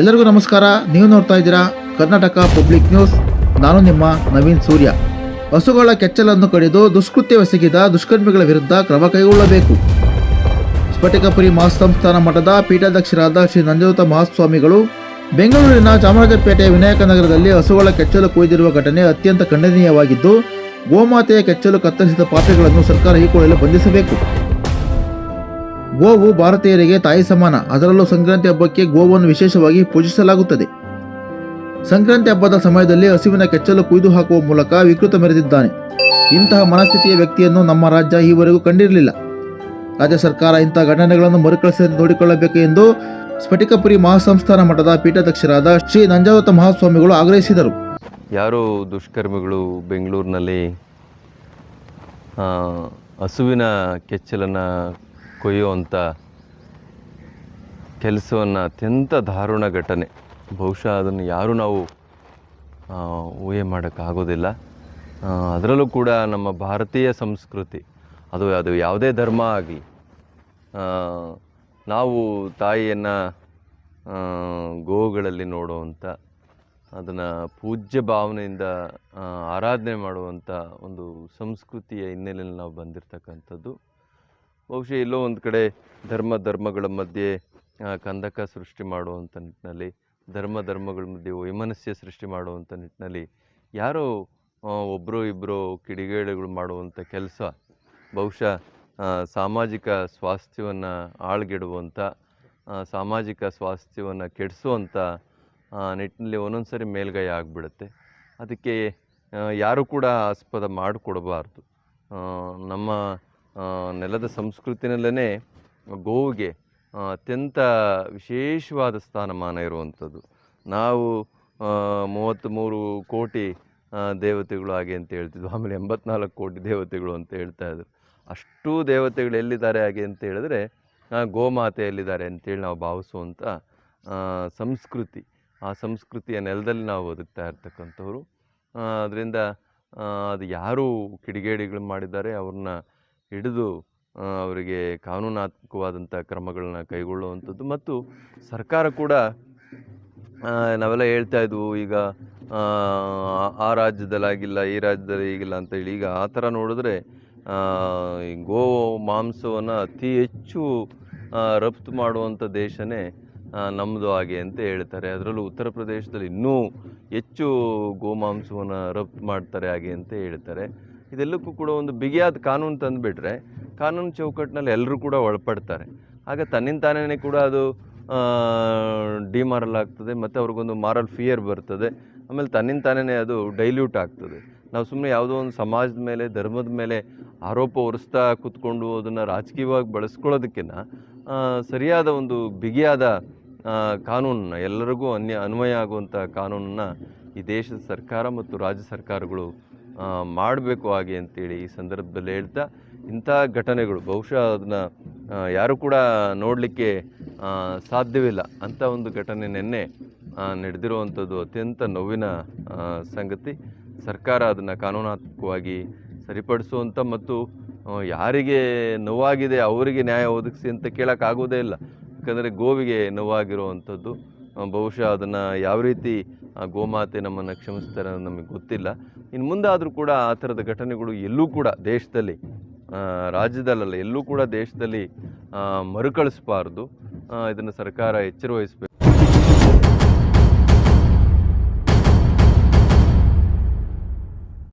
ಎಲ್ಲರಿಗೂ ನಮಸ್ಕಾರ. ನೀವು ನೋಡ್ತಾ ಇದ್ದೀರಾ ಕರ್ನಾಟಕ ಪಬ್ಲಿಕ್ ನ್ಯೂಸ್ ನಾನು ನಿಮ್ಮ ನವೀನ್ ಸೂರ್ಯ. ಹಸುಗಳ ಕೆಚ್ಚಲನ್ನು ಕಡಿದು ದುಷ್ಕೃತ್ಯವೆಸಗಿದ ದುಷ್ಕರ್ಮಿಗಳ ವಿರುದ್ಧ ಕ್ರಮ ಕೈಗೊಳ್ಳಬೇಕು. ಸ್ಫಟಿಕಪುರಿ ಮಹಾಸಂಸ್ಥಾನ ಮಠದ ಪೀಠಾಧ್ಯಕ್ಷರಾದ ಶ್ರೀ ನಂಜುತ ಮಹಾಸ್ವಾಮಿಗಳು ಬೆಂಗಳೂರಿನ ಚಾಮರಾಜಪೇಟೆಯ ವಿನಾಯಕ ನಗರದಲ್ಲಿ ಹಸುಗಳ ಕೆಚ್ಚಲು ಕುಯ್ದಿರುವ ಘಟನೆ ಅತ್ಯಂತ ಖಂಡನೀಯವಾಗಿದ್ದು, ಗೋಮಾತೆಯ ಕೆಚ್ಚಲು ಕತ್ತರಿಸಿದ ಪಾಪಿಗಳನ್ನು ಸರ್ಕಾರ ಈ ಕೂಡಲೇ ಬಂಧಿಸಬೇಕು. ಗೋವು ಭಾರತೀಯರಿಗೆ ತಾಯಿ ಸಮಾನ. ಅದರಲ್ಲೂ ಸಂಕ್ರಾಂತಿ ಹಬ್ಬಕ್ಕೆ ಗೋವನ್ನು ವಿಶೇಷವಾಗಿ ಪೂಜಿಸಲಾಗುತ್ತದೆ. ಸಂಕ್ರಾಂತಿ ಹಬ್ಬದ ಸಮಯದಲ್ಲಿ ಹಸುವಿನ ಕೆಚ್ಚಲು ಕುಯ್ದು ಹಾಕುವ ಮೂಲಕ ವಿಕೃತ ಮೆರೆದಿದ್ದಾನೆ. ಇಂತಹ ಮನಸ್ಥಿತಿಯ ವ್ಯಕ್ತಿಯನ್ನು ನಮ್ಮ ರಾಜ್ಯ ಈವರೆಗೂ ಕಂಡಿರಲಿಲ್ಲ. ರಾಜ್ಯ ಸರ್ಕಾರ ಇಂತಹ ಘಟನೆಗಳನ್ನು ಮರುಕಳಿಸದಂತೆ ನೋಡಿಕೊಳ್ಳಬೇಕು ಎಂದು ಸ್ಫಟಿಕಪುರಿ ಮಹಾಸಂಸ್ಥಾನ ಮಠದ ಪೀಠಾಧ್ಯಕ್ಷರಾದ ಶ್ರೀ ನಂಜಾವತ ಮಹಾಸ್ವಾಮಿಗಳು ಆಗ್ರಹಿಸಿದರು. ಯಾರು ದುಷ್ಕರ್ಮಿಗಳು ಬೆಂಗಳೂರಿನಲ್ಲಿ ಹಸುವಿನ ಕೆಚ್ಚಲನ್ನು ಕೊಯ್ಯುವಂಥ ಕೆಲಸವನ್ನು ಅತ್ಯಂತ ದಾರುಣ ಘಟನೆ. ಬಹುಶಃ ಅದನ್ನು ಯಾರೂ ನಾವು ಊಹೆ ಮಾಡೋಕ್ಕಾಗೋದಿಲ್ಲ. ಅದರಲ್ಲೂ ಕೂಡ ನಮ್ಮ ಭಾರತೀಯ ಸಂಸ್ಕೃತಿ, ಅದು ಅದು ಯಾವುದೇ ಧರ್ಮ ಆಗಲಿ ನಾವು ತಾಯಿಯನ್ನು ಗೋವುಗಳಲ್ಲಿ ನೋಡುವಂಥ, ಅದನ್ನು ಪೂಜ್ಯ ಭಾವನೆಯಿಂದ ಆರಾಧನೆ ಮಾಡುವಂಥ ಒಂದು ಸಂಸ್ಕೃತಿಯ ಹಿನ್ನೆಲೆಯಲ್ಲಿ ನಾವು ಬಂದಿರತಕ್ಕಂಥದ್ದು ಬಹುಶಃ ಎಲ್ಲೋ ಒಂದು ಕಡೆ ಧರ್ಮ ಧರ್ಮಗಳ ಮಧ್ಯೆ ಕಂದಕ ಸೃಷ್ಟಿ ಮಾಡುವಂಥ ನಿಟ್ಟಿನಲ್ಲಿ ಧರ್ಮ ಧರ್ಮಗಳ ಮಧ್ಯೆ ವೈಮನಸ್ಯ ಸೃಷ್ಟಿ ಮಾಡುವಂಥ ನಿಟ್ಟಿನಲ್ಲಿ ಯಾರೋ ಒಬ್ಬರು ಇಬ್ಬರು ಕಿಡಿಗೇಡಿಗಳು ಮಾಡುವಂಥ ಕೆಲಸ, ಬಹುಶಃ ಸಾಮಾಜಿಕ ಸ್ವಾಸ್ಥ್ಯವನ್ನು ಆಳ್ಗೆಡುವಂಥ ಸಾಮಾಜಿಕ ಸ್ವಾಸ್ಥ್ಯವನ್ನು ಕೆಡಿಸುವಂಥ ನಿಟ್ಟಿನಲ್ಲಿ ಒಂದೊಂದು ಸರಿ ಮೇಲ್ಗೈ ಆಗಿಬಿಡುತ್ತೆ. ಅದಕ್ಕೆ ಯಾರೂ ಕೂಡ ಆಸ್ಪದ ಮಾಡಿಕೊಡಬಾರ್ದು. ನಮ್ಮ ನೆಲದ ಸಂಸ್ಕೃತಿನಲ್ಲೇ ಗೋವಿಗೆ ಅತ್ಯಂತ ವಿಶೇಷವಾದ ಸ್ಥಾನಮಾನ ಇರುವಂಥದ್ದು. ನಾವು ಮೂವತ್ತ್ಮೂರು ಕೋಟಿ ದೇವತೆಗಳು ಹಾಗೆ ಅಂತ ಹೇಳ್ತಿದ್ವಿ. ಆಮೇಲೆ ಎಂಬತ್ನಾಲ್ಕು ಕೋಟಿ ದೇವತೆಗಳು ಅಂತ ಹೇಳ್ತಾ ಇದ್ರು. ಅಷ್ಟೂ ದೇವತೆಗಳು ಎಲ್ಲಿದ್ದಾರೆ ಹಾಗೆ ಅಂತ ಹೇಳಿದ್ರೆ ಗೋಮಾತೆ ಎಲ್ಲಿದ್ದಾರೆ ಅಂತೇಳಿ ನಾವು ಭಾವಿಸುವಂಥ ಸಂಸ್ಕೃತಿ. ಆ ಸಂಸ್ಕೃತಿಯ ನೆಲದಲ್ಲಿ ನಾವು ಬದುಕ್ತಾ ಇರ್ತಕ್ಕಂಥವ್ರು. ಅದರಿಂದ ಅದು ಯಾರು ಕಿಡಿಗೇಡಿಗಳು ಮಾಡಿದ್ದಾರೆ, ಅವ್ರನ್ನ ಹಿಡಿದು ಅವರಿಗೆ ಕಾನೂನಾತ್ಮಕವಾದಂಥ ಕ್ರಮಗಳನ್ನ ಕೈಗೊಳ್ಳುವಂಥದ್ದು. ಮತ್ತು ಸರ್ಕಾರ ಕೂಡ ನಾವೆಲ್ಲ ಹೇಳ್ತಾ ಇದ್ವು ಈಗ ಆ, ರಾಜ್ಯದಲ್ಲಾಗಿಲ್ಲ ಈ ರಾಜ್ಯದಲ್ಲಿ ಈಗಿಲ್ಲ ಅಂತ ಹೇಳಿ. ಈಗ ಆ ಥರ ನೋಡಿದ್ರೆ ಗೋ ಮಾಂಸವನ್ನು ಅತಿ ಹೆಚ್ಚು ರಫ್ತು ಮಾಡುವಂಥ ದೇಶನೇ ನಮ್ಮದು ಹಾಗೆ ಅಂತ ಹೇಳ್ತಾರೆ. ಅದರಲ್ಲೂ ಉತ್ತರ ಪ್ರದೇಶದಲ್ಲಿ ಇನ್ನೂ ಹೆಚ್ಚು ಗೋಮಾಂಸವನ್ನು ರಫ್ತು ಮಾಡ್ತಾರೆ ಹಾಗೆ ಅಂತ ಹೇಳ್ತಾರೆ. ಇದೆಲ್ಲಕ್ಕೂ ಕೂಡ ಒಂದು ಬಿಗಿಯಾದ ಕಾನೂನು ತಂದುಬಿಟ್ರೆ ಕಾನೂನು ಚೌಕಟ್ಟಿನಲ್ಲಿ ಎಲ್ಲರೂ ಕೂಡ ಒಳಪಡ್ತಾರೆ. ಆಗ ತನ್ನಿಂದ ತಾನೇ ಕೂಡ ಅದು ಡಿಮಾರಲ್ ಆಗ್ತದೆ ಮತ್ತು ಅವ್ರಿಗೊಂದು ಮಾರಲ್ ಫಿಯರ್ ಬರ್ತದೆ. ಆಮೇಲೆ ತನ್ನಿಂದ ತಾನೇ ಅದು ಡೈಲ್ಯೂಟ್ ಆಗ್ತದೆ. ನಾವು ಸುಮ್ಮನೆ ಯಾವುದೋ ಒಂದು ಸಮಾಜದ ಮೇಲೆ, ಧರ್ಮದ ಮೇಲೆ ಆರೋಪ ಹೊರಿಸ್ತಾ ಕೂತ್ಕೊಂಡು ಅದನ್ನು ರಾಜಕೀಯವಾಗಿ ಬಳಸ್ಕೊಳ್ಳೋದಕ್ಕಿಂತ ಸರಿಯಾದ ಒಂದು ಬಿಗಿಯಾದ ಕಾನೂನನ್ನ, ಎಲ್ಲರಿಗೂ ಅನ್ಯ, ಅನ್ವಯ ಆಗುವಂಥ ಕಾನೂನನ್ನ ಈ ದೇಶದ ಸರ್ಕಾರ ಮತ್ತು ರಾಜ್ಯ ಸರ್ಕಾರಗಳು ಮಾಡಬೇಕು ಹಾಗೆ ಅಂತೇಳಿ ಈ ಸಂದರ್ಭದಲ್ಲಿ ಹೇಳ್ತಾ ಇಂಥ ಘಟನೆಗಳು. ಬಹುಶಃ ಅದನ್ನು ಯಾರು ಕೂಡ ನೋಡಲಿಕ್ಕೆ ಸಾಧ್ಯವಿಲ್ಲ. ಅಂಥ ಒಂದು ಘಟನೆ ನಿನ್ನೆ ನಡೆದಿರುವಂಥದ್ದು ಅತ್ಯಂತ ನೋವಿನ ಸಂಗತಿ. ಸರ್ಕಾರ ಅದನ್ನು ಕಾನೂನಾತ್ಮಕವಾಗಿ ಸರಿಪಡಿಸುವಂಥ ಮತ್ತು ಯಾರಿಗೆ ನೋವಾಗಿದೆ ಅವರಿಗೆ ನ್ಯಾಯ ಒದಗಿಸಿ ಅಂತ ಕೇಳೋಕ್ಕಾಗೋದೇ ಇಲ್ಲ. ಯಾಕಂದರೆ ಗೋವಿಗೆ ನೋವಾಗಿರುವಂಥದ್ದು. ಬಹುಶಃ ಅದನ್ನು ಯಾವ ರೀತಿ ಗೋಮಾತೆ ನಮ್ಮನ್ನು ಕ್ಷಮಿಸ್ತಾರೆ ನಮಗೆ ಗೊತ್ತಿಲ್ಲ. ಇನ್ನು ಮುಂದಾದರೂ ಕೂಡ ಆ ಥರದ ಘಟನೆಗಳು ಎಲ್ಲೂ ಕೂಡ ದೇಶದಲ್ಲಿ ರಾಜ್ಯದಲ್ಲಲ್ಲ ಎಲ್ಲೂ ಕೂಡ ದೇಶದಲ್ಲಿ ಮರುಕಳಿಸಬಾರ್ದು. ಇದನ್ನು ಸರ್ಕಾರ ಎಚ್ಚರ ವಹಿಸಬೇಕು.